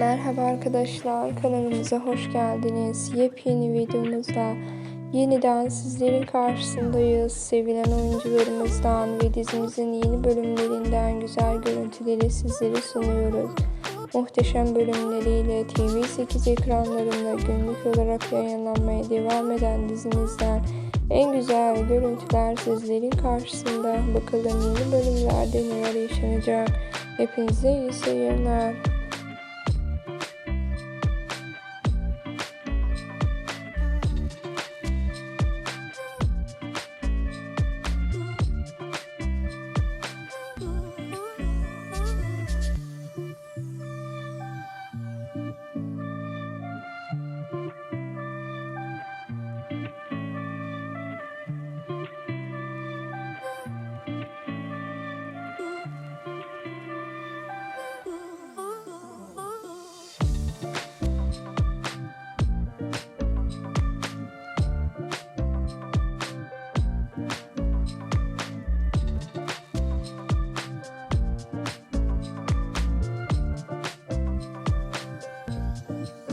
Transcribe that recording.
Merhaba arkadaşlar, kanalımıza hoş geldiniz. Yepyeni videomuzda yeniden sizlerin karşısındayız. Sevilen oyuncularımızdan ve dizimizin yeni bölümlerinden güzel görüntüleri sizlere sunuyoruz. Muhteşem bölümleriyle TV8 ekranlarında günlük olarak yayınlanmaya devam eden dizimizden en güzel görüntüler sizlerin karşısında. Bakalım yeni bölümlerde neler yaşanacak. Hepinize iyi seyirler.